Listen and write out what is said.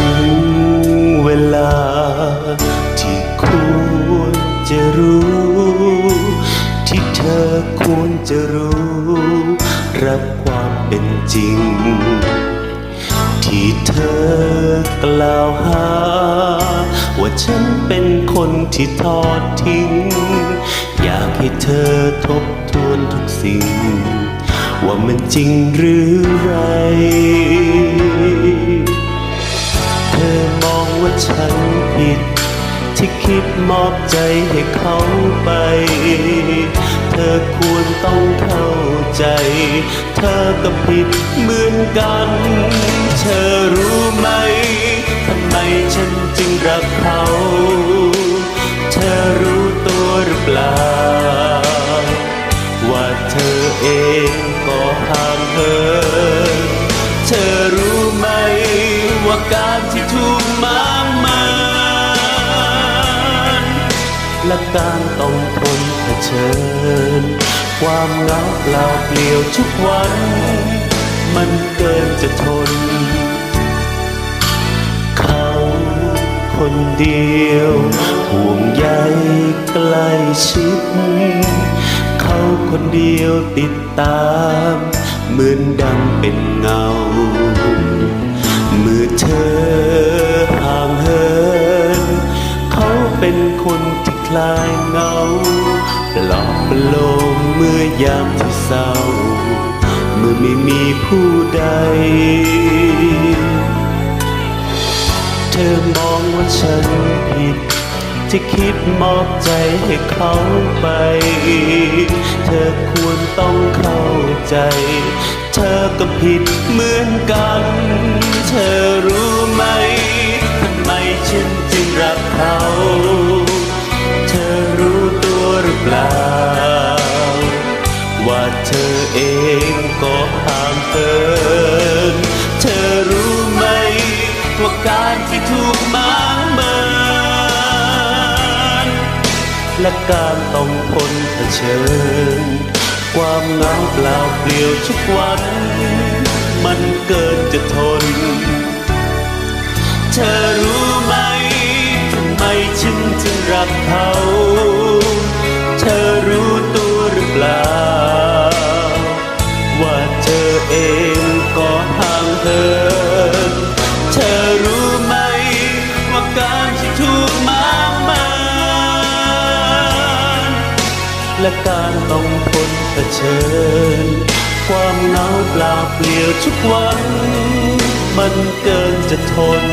ถึงเวลา ที่ควรจะรู้ ที่เธอควรจะรู้ รับความเป็นจริง ที่เธอกล่าวหา ว่าฉันเป็นคนที่ทอดทิ้ง อยากให้เธอทบทวนทุกสิ่ง ว่ามันจริงหรือไร ฉันผิด ที่คิดมอบใจให้เขาไป เธอควรต้องเข้าใจ เธอก็ผิดเหมือนกัน เธอรู้ไหมทำไมฉันจึงรักเขา เธอรู้ตัวหรือเปล่า ว่าเธอเองก็ห่างเหินเธอรู้ ว่าการที่ถูกมามันและการต้องทนเผชิญ ความเหงาเปล่าเปลี่ยวทุกวัน มันเกินจะทน เขาคนเดียวห่วงใยใกล้ชิด เขาคนเดียวติดตาม เหมือนดังเป็นเงา ลายเงาปลอบประโลมเมื่อยามที่เศร้า เมื่อไม่มีผู้ใด เธอมองว่าฉันผิด ที่คิดมอบใจให้เขาไป เธอควรต้องเข้าใจ เธอก็ผิดเหมือนกัน เธอรู้ไหมทำไมฉันจึงรักเขา เปล่า ว่าเธอเองก็ห่างเหินเธอรู้ไหม ว่าการที่ถูกมางเมินและการต้องทนเผชิญ ความเหงาเปล่าเปลี่ยวทุกวัน มันเกินจะทน เธอรู้ไหมทำไมฉันจึงรักเขา และการต้องทนเผชิญ ความหนาวเปล่าเปลี่ยวทุกวัน มันเกินจะทน